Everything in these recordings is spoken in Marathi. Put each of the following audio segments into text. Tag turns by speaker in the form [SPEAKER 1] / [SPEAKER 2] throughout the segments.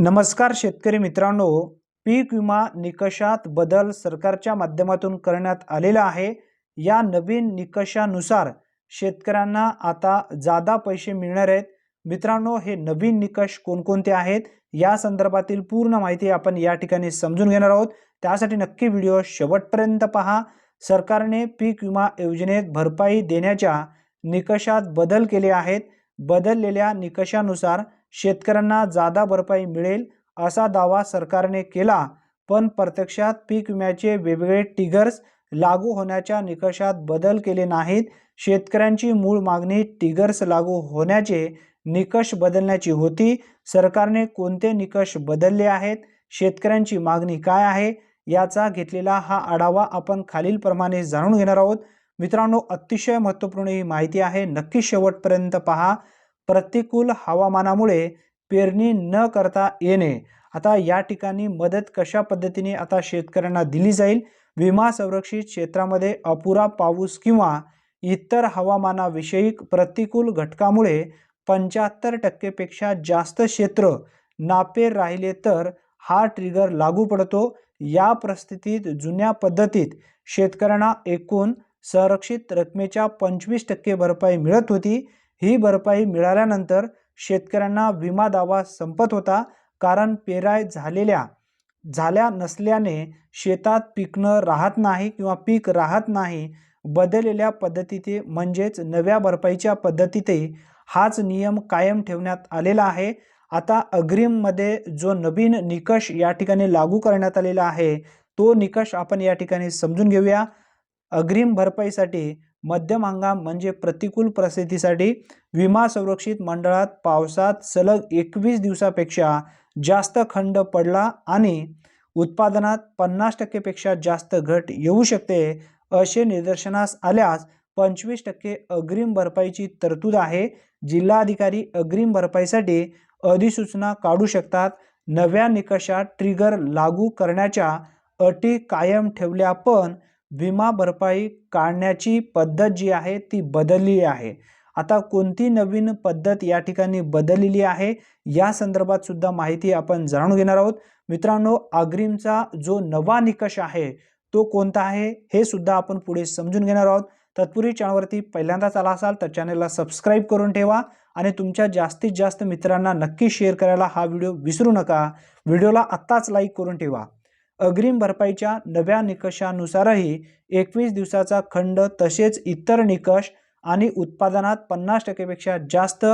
[SPEAKER 1] नमस्कार शेतकरी मित्रांनो पीक विमा निकषात बदल सरकारच्या माध्यमातून करण्यात आलेला आहे. या नवीन निकषानुसार शेतकऱ्यांना आता जादा पैसे मिळणार आहेत. मित्रांनो हे नवीन निकष कोणकोणते आहेत? या संदर्भातील पूर्ण माहिती आपण या ठिकाणी समजून घेणार आहोत. त्यासाठी नक्की व्हिडिओ शेवटपर्यंत पहा. सरकारने पीक विमा योजनेत भरपाई देण्याच्या निकषात बदल केले आहेत. बदललेल्या निकषानुसार शेतकऱ्यांना जादा भरपाई मिळेल असा दावा सरकारने केला. पण प्रत्यक्षात पीक विम्याचे वेगवेगळे टिगर्स लागू होण्याच्या निकषात बदल केले नाहीत. शेतकऱ्यांची मूळ मागणी टिगर्स लागू होण्याचे निकष बदलण्याची होती. सरकारने कोणते निकष बदलले आहेत? शेतकऱ्यांची मागणी काय आहे? याचा घेतलेला हा आढावा आपण खालीलप्रमाणे जाणून घेणार आहोत. मित्रांनो अतिशय महत्त्वपूर्ण ही माहिती आहे. नक्की शेवटपर्यंत पहा. प्रतिकूल हवामानामुळे पेरणी न करता येणे. आता या ठिकाणी मदत कशा पद्धतीने आता शेतकऱ्यांना दिली जाईल? विमा संरक्षित क्षेत्रामध्ये अपुरा पाऊस किंवा इतर हवामानाविषयक प्रतिकूल घटकामुळे पंच्याहत्तर टक्केपेक्षा जास्त क्षेत्र नापेर राहिले तर हा ट्रिगर लागू पडतो. या परिस्थितीत जुन्या पद्धतीत शेतकऱ्यांना एकूण संरक्षित रकमेच्या पंचवीस टक्के भरपाई मिळत होती. ही भरपाई मिळाल्यानंतर शेतकऱ्यांना विमा दावा संपत होता कारण पेराय झालेल्या झाल्या नसल्याने शेतात पिकणं राहत नाही किंवा पीक राहत नाही बदललेल्या पद्धतीते म्हणजेच नव्या भरपाईच्या पद्धतीतही हाच नियम कायम ठेवण्यात आलेला आहे. आता अग्रिममध्ये जो नवीन निकष या ठिकाणी लागू करण्यात आलेला आहे तो निकष आपण या ठिकाणी समजून घेऊया. अग्रिम भरपाईसाठी मध्यम हंगाम म्हणजे प्रतिकूल परिस्थितीसाठी विमा संरक्षित मंडळात पावसात सलग एकवीस दिवसापेक्षा जास्त खंड पडला आणि उत्पादनात पन्नास टक्केपेक्षा जास्त घट येऊ शकते असे निदर्शनास आल्यास पंचवीस टक्के अग्रिम भरपाईची तरतूद आहे. जिल्हाधिकारी अग्रिम भरपाईसाठी अधिसूचना काढू शकतात. नव्या निकषात ट्रिगर लागू करण्याच्या अटी कायम ठेवल्या पण विमा भरपाई काढण्याची पद्धत जी आहे ती बदलली आहे. आता कोणती नवीन पद्धत या ठिकाणी बदललेली आहे या संदर्भात सुद्धा माहिती आपण जाणून घेणार आहोत. मित्रांनो अग्रिमचा जो नवा निकष आहे तो कोणता आहे हे सुद्धा आपण पुढे समजून घेणार आहोत. तत्पूर्वी चॅनलवरती पहिल्यांदाच आला असाल तर चॅनलला सबस्क्राईब करून ठेवा आणि तुमच्या जास्तीत जास्त मित्रांना नक्की शेअर करायला हा व्हिडिओ विसरू नका. व्हिडिओला आत्ताच लाईक करून ठेवा. अग्रिम भरपाईच्या नव्या निकषानुसारही एकवीस दिवसाचा खंड तसेच इतर निकष आणि उत्पादनात पन्नास टक्केपेक्षा जास्त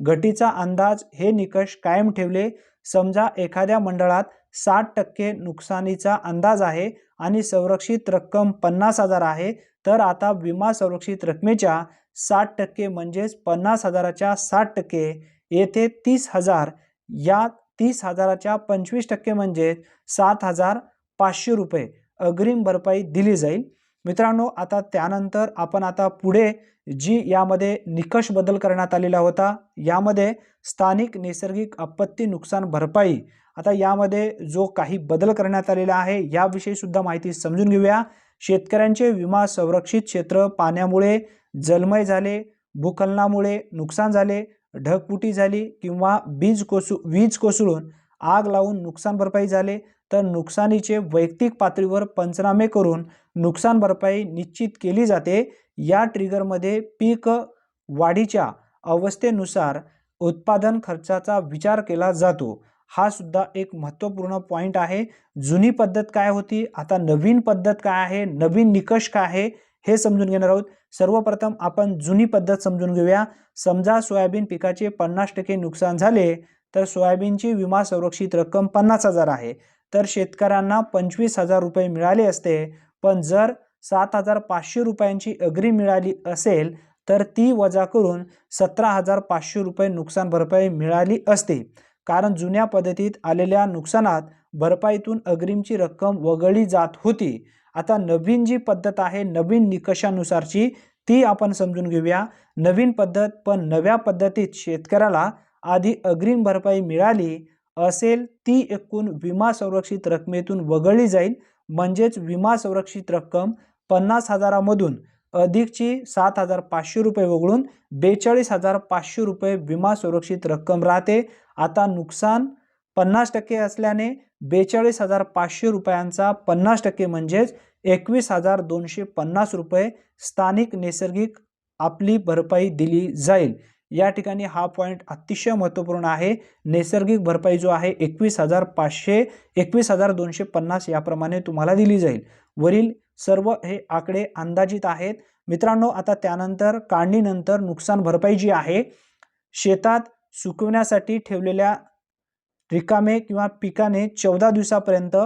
[SPEAKER 1] घटीचा अंदाज हे निकष कायम ठेवले. समजा एखाद्या मंडळात साठ टक्के नुकसानीचा अंदाज आहे आणि संरक्षित रक्कम पन्नास हजार आहे तर आता विमा संरक्षित रकमेच्या साठ टक्के म्हणजेच पन्नास हजाराच्या साठ टक्के येथे तीस हजार या तीस हजाराच्या पंचवीस टक्के म्हणजे सात हजार पाचशे रुपये अग्रिम भरपाई दिली जाईल. मित्रांनो आता त्यानंतर आपण आता पुढे जी यामध्ये निकष बदल करण्यात आलेला होता यामध्ये स्थानिक नैसर्गिक आपत्ती नुकसान भरपाई आता यामध्ये जो काही बदल करण्यात आलेला आहे याविषयी सुद्धा माहिती समजून घेऊया. शेतकऱ्यांचे विमा संरक्षित क्षेत्र पाण्यामुळे जलमय झाले भूखलनामुळे नुकसान झाले ढगफुटी झाली किंवा बीज कोसू वीज कोसळून आग लावून नुकसान भरपाई झाले तर नुकसानीचे वैयक्तिक पातळीवर पंचनामे करून नुकसान भरपाई निश्चित केली जाते. या ट्रिगरमध्ये पीक वाढीच्या अवस्थेनुसार उत्पादन खर्चाचा विचार केला जातो. हा सुद्धा एक महत्त्वपूर्ण पॉईंट आहे. जुनी पद्धत काय होती? आता नवीन पद्धत काय आहे? नवीन निकष काय आहे? हे समजून घेणार आहोत. सर्वप्रथम आपण जुनी पद्धत समजून घेऊया. समजा सोयाबीन पिकाचे पन्नास टक्के नुकसान झाले तर सोयाबीनची विमा संरक्षित रक्कम पन्नास हजार आहे. तर शेतकऱ्यांना पंचवीस हजार रुपये मिळाले असते पण जर सात हजार पाचशे रुपयांची अग्री मिळाली असेल तर ती वजा करून सतरा हजार पाचशे रुपये नुकसान भरपाई मिळाली असते. कारण जुन्या पद्धतीत आलेल्या नुकसानात भरपाईतून अग्रिमची रक्कम वगळली जात होती. आता नवीन जी पद्धत आहे नवीन निकषानुसारची ती आपण समजून घेऊया. नवीन पद्धत पण नव्या पद्धतीत शेतकऱ्याला आधी अग्रिम भरपाई मिळाली असेल ती एकूण विमा संरक्षित रकमेतून वगळली जाईल. म्हणजेच विमा संरक्षित रक्कम पन्नास हजारामधून अधिकची सात हजार पाचशे रुपये वगळून बेचाळीस हजार पाचशे रुपये विमा सुरक्षित रक्कम राहते. आता नुकसान पन्नास टक्के असल्याने बेचाळीस हजार पाचशे रुपयांचा पन्नास टक्के म्हणजेच एकवीस हजार दोनशे पन्नास रुपये स्थानिक नैसर्गिक आपली भरपाई दिली जाईल. या ठिकाणी हा पॉईंट अतिशय महत्त्वपूर्ण आहे. नैसर्गिक भरपाई जो आहे एकवीस हजार पाचशे एकवीस हजार दोनशे पन्नास याप्रमाणे तुम्हाला दिली जाईल. वरील सर्व हे आकडे अंदाजित आहेत. मित्रांनो आता त्यानंतर काढणीनंतर नुकसान भरपाई जी आहे शेतात सुकवण्यासाठी ठेवलेल्या रिकामे किंवा पिकाने चौदा दिवसापर्यंत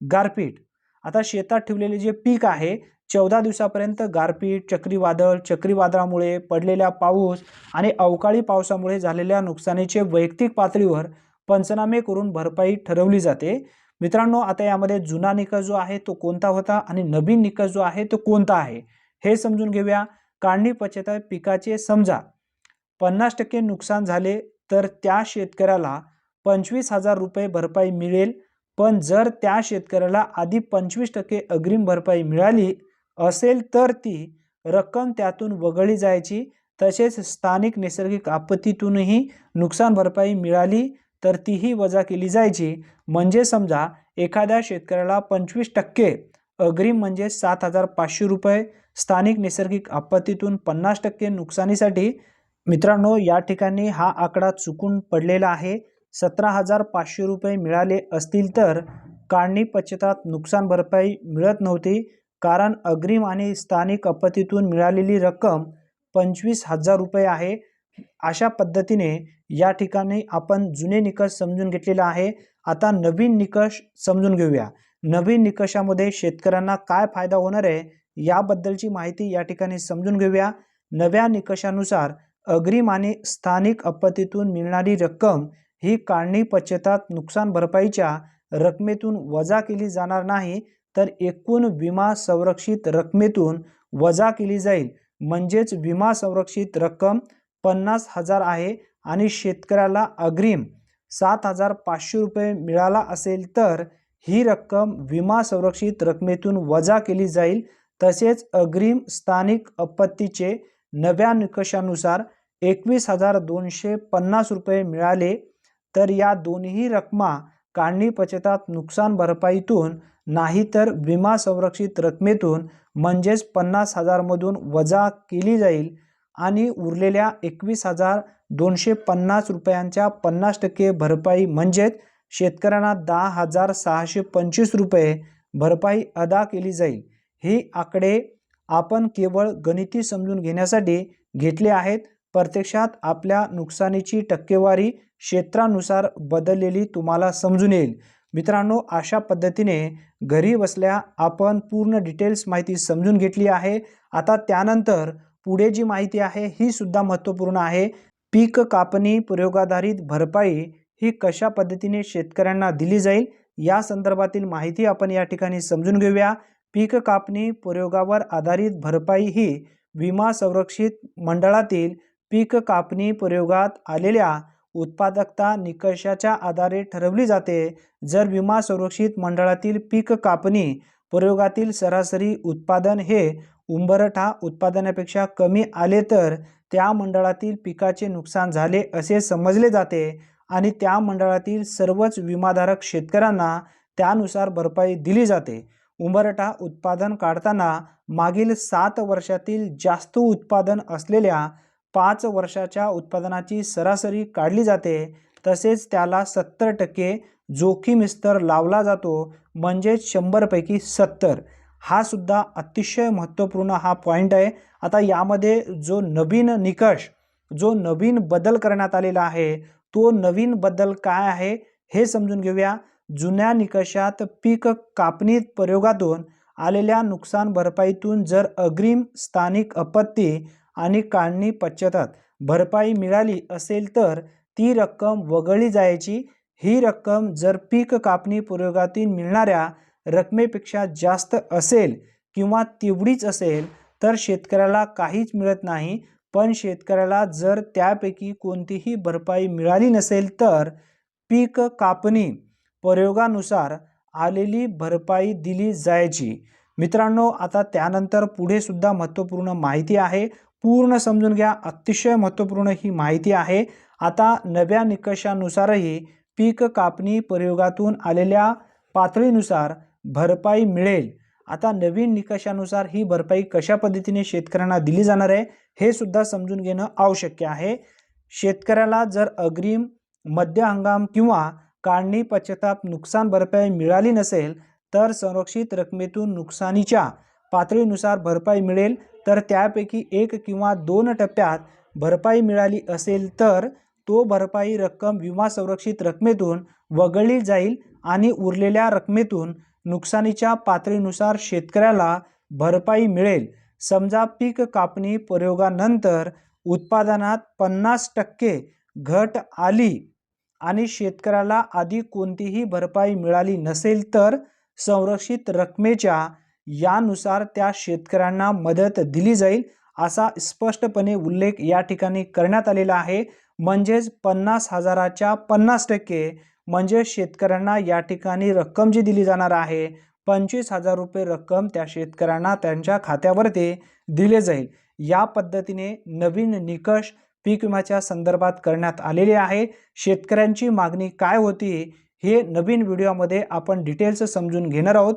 [SPEAKER 1] गारपीट आता शेतात ठेवलेले जे पीक आहे चौदा दिवसापर्यंत गारपीट चक्रीवादळ चक्रीवादळामुळे पडलेल्या पाऊस आणि अवकाळी पावसामुळे झालेल्या नुकसानीचे वैयक्तिक पातळीवर पंचनामे करून भरपाई ठरवली जाते. मित्रांनो आता यामध्ये जुना निकष जो आहे तो कोणता होता आणि नवीन निकष जो आहे तो कोणता आहे हे समजून घेऊया. काढणी पश्चात पिकाचे समजा पन्नास टक्के नुकसान झाले तर त्या शेतकऱ्याला पंचवीस हजार रुपये भरपाई मिळेल. पण जर त्या शेतकऱ्याला आधी पंचवीस टक्के अग्रिम भरपाई मिळाली असेल तर ती रक्कम त्यातून वगळली जायची. तसेच स्थानिक नैसर्गिक आपत्तीतूनही नुकसान भरपाई मिळाली तर तीही वजा केली जायची. म्हणजे समजा एखाद्या शेतकऱ्याला पंचवीस टक्के अग्रिम म्हणजे सात हजार पाचशे रुपये स्थानिक नैसर्गिक आपत्तीतून पन्नास टक्के नुकसानीसाठी. मित्रांनो या ठिकाणी हा आकडा चुकून पडलेला आहे. सतरा हजार पाचशे रुपये मिळाले असतील तर काढणी पश्चातात नुकसान भरपाई मिळत नव्हती कारण अग्रिम आणि स्थानिक आपत्तीतून मिळालेली रक्कम पंचवीस हजार रुपये आहे. अशा पद्धतीने या ठिकाणी आपण जुने निकष समजून घेतलेला आहे. आता नवीन निकष समजून घेऊया. नवीन निकषामध्ये शेतकऱ्यांना काय फायदा होणार आहे याबद्दलची माहिती या ठिकाणी समजून घेऊया. नव्या निकषानुसार अग्रिम आणि स्थानिक आपत्तीतून मिळणारी रक्कम ही काढणी पश्चातात नुकसान भरपाईच्या रकमेतून वजा केली जाणार नाही तर एकूण विमा संरक्षित रकमेतून वजा केली जाईल. म्हणजेच विमा संरक्षित रक्कम पन्नास हजार आहे आणि शेतकऱ्याला अग्रिम सात हजार पाचशे रुपये मिळाला असेल तर ही रक्कम विमा संरक्षित रकमेतून वजा केली जाईल. तसेच अग्रिम स्थानिक आपत्तीचे नव्या निकषानुसार एकवीस हजार दोनशे पन्नास रुपये मिळाले तर या दोन्ही रकमा काढणी पचतात नुकसान भरपाईतून नाही तर विमा संरक्षित रकमेतून म्हणजेच पन्नास हजारमधून वजा केली जाईल आणि उरलेल्या एकवीस हजार दोनशे पन्नास रुपयांच्या पन्नास टक्के भरपाई म्हणजेच शेतकऱ्यांना दहा हजार सहाशे पंचवीस रुपये भरपाई अदा केली जाईल. ही आकडे आपण केवळ गणिती समजून घेण्यासाठी घेतले आहेत. प्रत्यक्षात आपल्या नुकसानीची टक्केवारी क्षेत्रानुसार बदललेली तुम्हाला समजून येईल. मित्रांनो अशा पद्धतीने घरी बसल्या आपण पूर्ण डिटेल्स माहिती समजून घेतली आहे. आता त्यानंतर पुढे जी माहिती आहे ही सुद्धा महत्त्वपूर्ण आहे. पीक कापणी प्रयोगाधारित भरपाई ही कशा पद्धतीने शेतकऱ्यांना दिली जाईल या संदर्भातील माहिती आपण या ठिकाणी समजून घेऊया. पीक कापणी प्रयोगावर आधारित भरपाई ही विमा संरक्षित मंडळातील पीक कापणी प्रयोगात आलेल्या उत्पादकता निकषाच्या आधारे ठरवली जाते. जर विमा संरक्षित मंडळातील पीक कापणी प्रयोगातील सरासरी उत्पादन हे उंबरठा उत्पादनापेक्षा कमी आले तर त्या मंडळातील पिकाचे नुकसान झाले असे समजले जाते आणि त्या मंडळातील सर्वच विमाधारक शेतकऱ्यांना त्यानुसार भरपाई दिली जाते. उंबरठा उत्पादन काढताना मागील सात वर्षातील जास्त उत्पादन असलेल्या पाच वर्षाच्या उत्पादनाची सरासरी काढली जाते तसेच त्याला सत्तर टक्के जोखीम स्तर लावला जातो म्हणजेच शंभरपैकी सत्तर. हा सुद्धा अतिशय महत्त्वपूर्ण हा पॉईंट आहे. आता यामध्ये जो नवीन निकष जो नवीन बदल करण्यात आलेला आहे तो नवीन बदल काय आहे हे समजून घेऊया. जुन्या निकषात पीक कापणी प्रयोगातून आलेल्या नुकसान भरपाईतून जर अग्रिम स्थानिक आपत्ती आणि काढणी पश्चातात भरपाई मिळाली असेल तर ती रक्कम वगळली जायची. ही रक्कम जर पीक कापणी प्रयोगातील मिळणाऱ्या रकमेपेक्षा जास्त असेल किंवा तेवढीच असेल तर शेतकऱ्याला काहीच मिळत नाही. पण शेतकऱ्याला जर त्यापैकी कोणतीही भरपाई मिळाली नसेल तर पीक कापणी प्रयोगानुसार आलेली भरपाई दिली जायची. मित्रांनो आता त्यानंतर पुढे सुद्धा महत्त्वपूर्ण माहिती आहे. पूर्ण समजून घ्या. अतिशय महत्त्वपूर्ण ही माहिती आहे. आता नव्या निकषानुसारही पीक कापणी प्रयोगातून आलेल्या पातळीनुसार भरपाई मिळेल. आता नवीन निकषानुसार ही भरपाई कशा पद्धतीने शेतकऱ्यांना दिली जाणार आहे हे सुद्धा समजून घेणं आवश्यक आहे. शेतकऱ्याला जर अग्रिम मध्य हंगाम किंवा काढणी पश्चाताप नुकसान भरपाई मिळाली नसेल तर संरक्षित रकमेतून नुकसानीच्या पातळीनुसार भरपाई मिळेल तर त्यापैकी एक किंवा दोन टप्प्यात भरपाई मिळाली असेल तर तो भरपाई रक्कम विमा संरक्षित रकमेतून वगळली जाईल आणि उरलेल्या रकमेतून नुकसानीच्या पातळीनुसार शेतकऱ्याला भरपाई मिळेल. समजा पीक कापणी प्रयोगानंतर उत्पादनात पन्नास टक्के घट आली आणि शेतकऱ्याला आधी कोणतीही भरपाई मिळाली नसेल तर संरक्षित रकमेच्या यानुसार त्या शेतकऱ्यांना मदत दिली जाईल असा स्पष्टपणे उल्लेख या ठिकाणी करण्यात आलेला आहे. म्हणजेच पन्नास हजाराच्या पन्नास टक्के म्हणजे शेतकऱ्यांना या ठिकाणी रक्कम जी दिली जाणार आहे पंचवीस हजार रुपये रक्कम त्या शेतकऱ्यांना त्यांच्या खात्यावरती दिले जाईल. या पद्धतीने नवीन निकष पीक विम्याच्या संदर्भात करण्यात आलेले आहे. शेतकऱ्यांची मागणी काय होती हे नवीन व्हिडिओमध्ये आपण डिटेल्स समजून घेणार आहोत.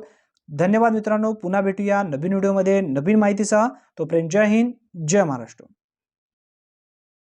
[SPEAKER 1] धन्यवाद मित्रांनो. पुन्हा भेटूया नवीन व्हिडिओमध्ये. नवीन माहितीसह तोपर्यंत जय हिंद जय महाराष्ट्र.